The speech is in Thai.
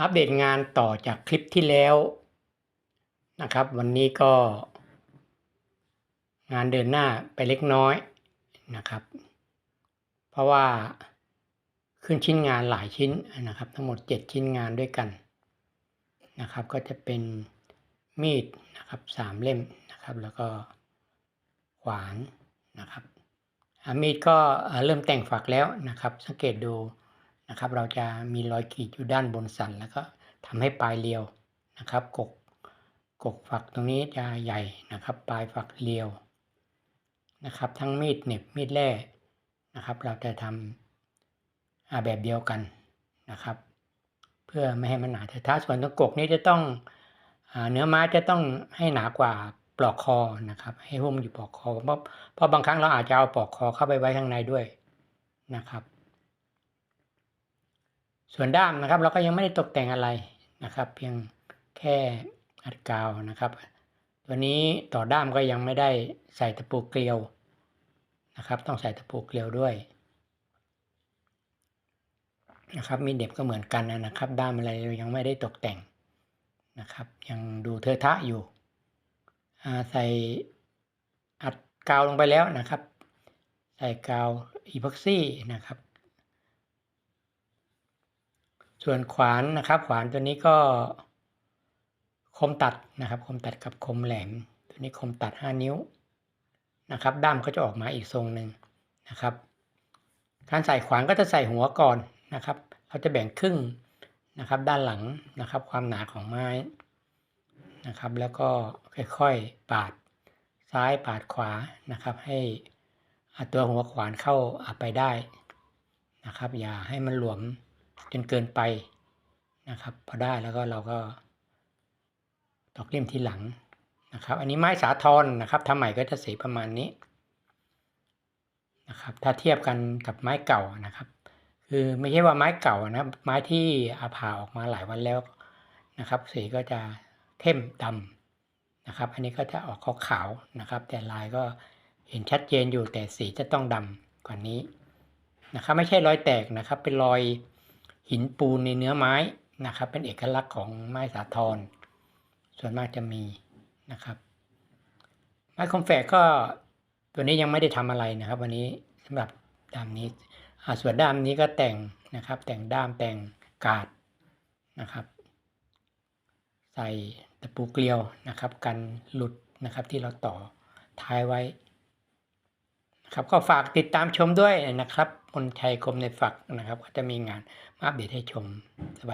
อัปเดตงานต่อจากคลิปที่แล้วนะครับ วันนี้ก็ งานเดินหน้าไปเล็กน้อยนะครับ เพราะว่าขึ้นชิ้นงานหลายชิ้นนะครับ ทั้งหมด 7 ชิ้นงานด้วยกันนะครับ ก็จะเป็นมีดนะครับสามเล่มนะครับ แล้วก็ขวานนะครับมีดก็เอ่อเริ่มแต่งฝักแล้วนะครับ สังเกตดู นะครับ เราจะมีรอยขีดอยู่ด้านบนสัน แล้วก็ทำให้ปลายเรียวนะครับกกกกฝักตรงนี้จะใหญ่นะครับ ปลายฝักเรียวนะครับ ทั้งมีดเน็บมีดแร่นะครับ เราจะทำอ่าแบบเดียวกันนะครับ เพื่อไม่ให้มันหนาแต่ถ้าส่วนตรงกกนี้จะต้องอเนื้อไม้จะต้องให้หนากว่าปลอกคอนะครับ ให้หุ้มอยู่ปลอกคอเพราะเพราะบางครั้งเราอาจจะเอาปลอกคอเข้าไปไว้ข้างในด้วยนะครับ ส่วนด้ามนะครับ เราก็ยังไม่ได้ตกแต่งอะไรนะครับ เพียงแค่อัดกาวนะครับ ตัวนี้ต่อด้ามก็ยังไม่ได้ใส่ตะปูเกลียวนะครับ ต้องใส่ตะปูเกลียวด้วยนะครับ มีเด็บก็เหมือนกันนะครับ ด้ามอะไรเรายังไม่ได้ตกแต่งนะครับ ยังดูเทอะทะอยู่ใส่อัดกาวลงไปแล้วนะครับ ใส่กาวอีพ็อกซี่นะครับ ส่วนขวานนะครับ ขวานตัวนี้ก็คมตัดนะครับ คมตัดกับคมแหลม ตัวนี้คมตัด 5 นิ้วนะครับ ด้ามก็จะออกมาอีกทรงหนึ่งนะครับ การใส่ขวานก็จะใส่หัวก่อนนะครับ เราจะแบ่งครึ่งนะครับ ด้านหลังนะครับ ความหนาของไม้นะครับ แล้วก็ค่อยๆปาดซ้ายปาดขวานะครับ ให้ตัวหัวขวานเข้าไปได้นะครับ อย่าให้มันหลวม จนเกินไปนะครับ พอได้แล้วก็เราก็ตอกเล่มที่หลังนะครับ อันนี้ไม้สาทรนะครับทำใหม่ก็จะสีประมาณนี้นะครับ ถ้าเทียบกันกับไม้เก่านะครับ คือไม่ใช่ว่าไม้เก่านะไม้ที่อาผ่าออกมาหลายวันแล้วนะครับ สีก็จะเข้มดำนะครับ อันนี้ก็จะออกขาวๆนะครับ แต่ลายก็เห็นชัดเจนอยู่แต่สีจะต้องดำกว่านี้นะครับ ไม่ใช่รอยแตกนะครับ เป็นรอย หินปูนในเนื้อไม้นะครับ เป็นเอกลักษณ์ของไม้สาทรส่วนมากจะมีนะครับ ไม้คอมแฝกก็ตัวนี้ยังไม่ได้ทำอะไรนะครับ วันนี้สำหรับด้ามนี้ส่วนด้ามนี้ก็แต่งนะครับ แต่งด้ามแต่งกาดนะครับ ใส่ตะปูเกลียวนะครับ กันหลุดนะครับที่เราต่อท้ายไว้ ครับก็ฝากติดตามชมด้วยนะครับคนชัยคมในฝักนะครับ ก็จะมีงานมาอัปเดตให้ชมสวัสดี